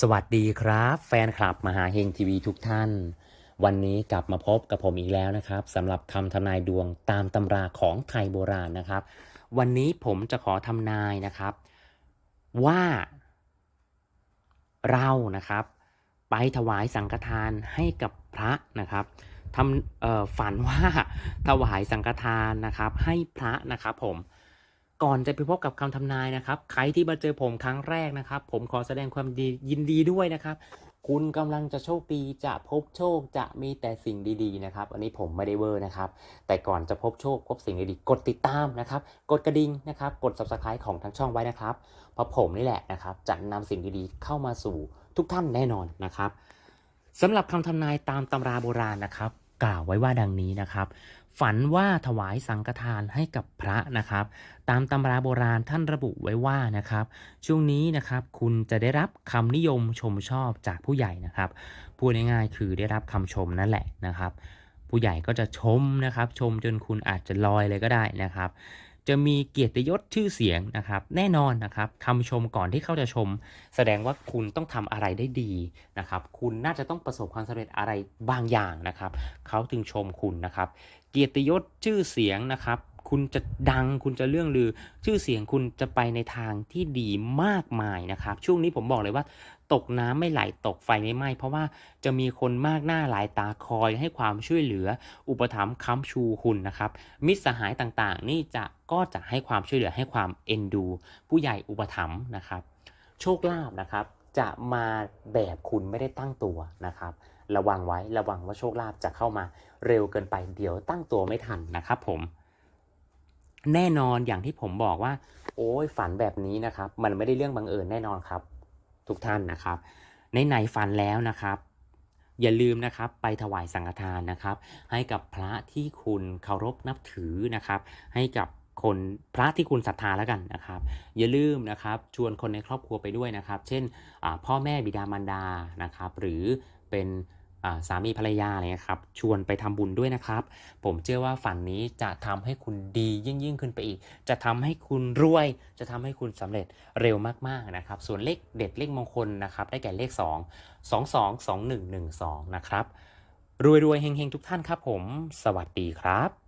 สวัสดีครับ แฟนคลับมหาเฮงทีวีทุกท่าน วันนี้กลับมาพบกับผมอีกแล้วนะครับสำหรับคำทำนายดวงตามตำราของไทยโบราณนะครับ วันนี้ผมจะขอทำนายนะครับ ว่า เรานะครับ ไปถวายสังฆทานให้กับพระนะครับทำฝันว่าถวายสังฆทานนะครับ ให้พระนะครับผม ก่อนจะไปพบกับคำทำนายนะครับ ใครที่มาเจอผมครั้งแรกนะครับ ผมขอแสดงความดียินดีด้วยนะครับ คุณกำลังจะโชคดีจะพบโชคจะมีแต่สิ่งดีๆนะครับ อันนี้ผมไม่ได้เวอร์นะครับ แต่ก่อนจะพบโชคพบสิ่งดีๆกดติดตามนะครับ กดกระดิ่งนะครับ กด subscribe ของทั้งช่องไว้นะครับ เพราะผมนี่แหละนะครับจะนำสิ่งดีๆเข้ามาสู่ทุกท่านแน่นอนนะครับสำหรับคำทำนายตามตำราโบราณนะครับ กล่าวไว้ว่าดังนี้นะครับ ฝันว่าถวายสังฆทานให้กับพระนะครับ ตามตำราโบราณท่านระบุไว้ว่านะครับ ช่วงนี้นะครับคุณจะได้รับคำนิยมชมชอบจากผู้ใหญ่นะครับพูดง่ายๆคือได้รับคำชมนั่นแหละนะครับ ผู้ใหญ่ก็จะชมนะครับ ชมจนคุณอาจจะลอยเลยก็ได้นะครับ จะมีเกียรติยศชื่อเสียงนะครับ แน่นอนนะครับคำชมก่อนที่เขาจะชม แสดงว่าคุณต้องทำอะไรได้ดีนะครับ คุณน่าจะต้องประสบความสำเร็จอะไรบางอย่างนะครับ เขาจึงชมคุณนะครับ เกียรติยศชื่อเสียงนะครับ คุณจะดังคุณจะเรื่องลือ ชื่อเสียงคุณจะไปในทางที่ดีมากมายนะครับ ช่วงนี้ผมบอกเลยว่า ตกน้ำไม่ไหลตกไฟไม่ไหม้เพราะว่าจะมีคนมากหน้าหลายตาคอยให้ความช่วยเหลือ อุปถัมภ์ค้ำชูคุณนะครับ มิตรสหายต่างๆ นี่จะก็จะให้ความช่วยเหลือให้ความเอ็นดู ผู้ใหญ่อุปถัมภ์นะครับ โชคลาภนะครับจะมาแบบคุณไม่ได้ตั้งตัวนะครับ ระวังไว้ระวังว่าโชคลาภจะเข้ามาเร็วเกินไปเดี๋ยวตั้งตัวไม่ทันนะครับผม แน่นอนอย่างที่ผมบอกว่า โอ้ยฝันแบบนี้นะครับ มันไม่ได้เรื่องบังเอิญแน่นอนครับ ทุกท่านนะครับในไหนฝันแล้วนะครับ อย่าลืมนะครับไปถวายสังฆทานนะครับ ให้กับพระที่คุณเคารพนับถือนะครับ ให้กับคนพระที่คุณศรัทธาแล้วกันนะครับ อย่าลืมนะครับชวนคนในครอบครัวไปด้วยนะครับ เช่นพ่อแม่บิดามารดานะครับ หรือเป็น สามีภรรยาอะไรเงี้ยครับชวนไปทำบุญด้วยนะครับ ผมเชื่อว่าฝันนี้จะทำให้คุณดียิ่งยิ่งขึ้นไปอีก จะทำให้คุณรวย จะทำให้คุณสำเร็จเร็วมากๆนะครับ ส่วนเลขเด็ดเลขมงคลนะครับได้แก่เลข 2 2 2 2 1 1 2 นะครับรวยรวยเฮงเฮงทุกท่านครับผม สวัสดีครับ